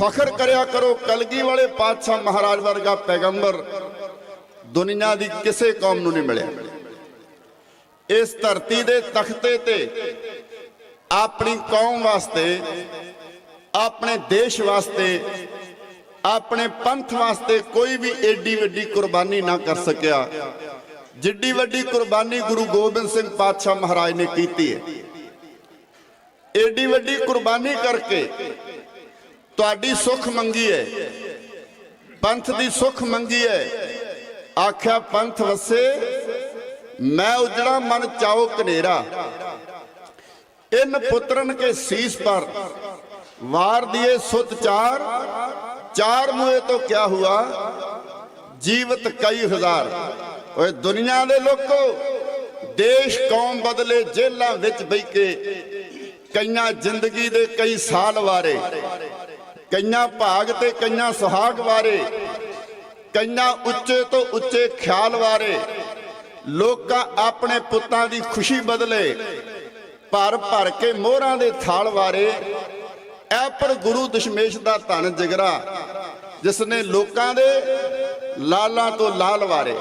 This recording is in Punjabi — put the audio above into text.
ਫਖਰ ਕਰਿਆ ਕਰੋ, ਕਲਗੀ ਵਾਲੇ ਪਾਤਸ਼ਾਹ ਮਹਾਰਾਜ ਵਰਗਾ ਪੈਗੰਬਰ। ਦੁਨੀਆ ਦੀ ਕਿਸੇ ਕੌਮ ਨੂੰ ਨਹੀਂ ਮਿਲਿਆ। ਇਸ ਧਰਤੀ ਦੇ ਤਖਤੇ ਤੇ ਆਪਣੀ ਕੌਮ ਵਾਸਤੇ, ਆਪਣੇ ਦੇਸ਼ ਵਾਸਤੇ, ਆਪਣੇ ਪੰਥ ਵਾਸਤੇ ਕੋਈ ਵੀ ਏਡੀ ਵੱਡੀ ਕੁਰਬਾਨੀ ਨਾ ਕਰ ਸਕਿਆ। ਜਿੱਡੀ ਵੱਡੀ ਕੁਰਬਾਨੀ ਗੁਰੂ ਗੋਬਿੰਦ ਸਿੰਘ ਪਾਤਸ਼ਾਹ ਮਹਾਰਾਜ ਨੇ ਕੀਤੀ ਹੈ। ਏਡੀ ਵੱਡੀ ਕੁਰਬਾਨੀ ਕਰਕੇ ਤੁਹਾਡੀ ਸੁਖ ਮੰਗੀ ਹੈ। ਪੰਥ ਦੀ ਸੁਖ ਮੰਗੀ ਹੈ। ਆਖਿਆ, ਪੰਥ ਵਸੇ, ਮੈਂ ਉਜੜਾ ਮਨ ਚਾਓ ਕਨੇਰਾ ਇਨ ਪੁੱਤਰਨ ਕੇ ਸੀਸ ਪਰ, ਵਾਰ ਦਿਏ ਸੁਤ ਚਾਰ ਚਾਰ ਮੁਏ ਤੋਂ ਕਿਆ ਹੁਆ, ਜੀਵਤ ਕਈ ਹਜ਼ਾਰ। ਓਏ ਦੁਨੀਆ ਦੇ ਲੋਕੋ, ਦੇਸ਼ ਕੌਮ ਬਦਲੇ ਜੇਲਾਂ ਵਿੱਚ ਬੈ ਕੇ, ਕਈਆਂ ਜ਼ਿੰਦਗੀ ਦੇ ਕਈ ਸਾਲ ਵਾਰੇ। ਕਈਆਂ ਭਾਗ ਤੇ ਕਈਆਂ ਸੁਹਾਗ ਵਾਰੇ, ਕਈਆਂ ਉੱਚੇ ਤੋਂ ਉੱਚੇ ਖਿਆਲ ਵਾਰੇ। ਲੋਕਾਂ ਆਪਣੇ ਪੁੱਤਾਂ ਦੀ ਖੁਸ਼ੀ ਬਦਲੇ, ਭਰ ਭਰ ਕੇ ਮੋਹਰਾਂ ਦੇ ਥਾਲ ਵਾਰੇ। ਐ ਪਰ ਗੁਰੂ ਦਸ਼ਮੇਸ਼ ਦਾ ਧਨ ਜਿਗਰਾ ਜਿਸ ਨੇ ਲੋਕਾਂ ਦੇ ਲਾਲਾਂ ਤੋਂ ਲਾਲ ਵਾਰੇ।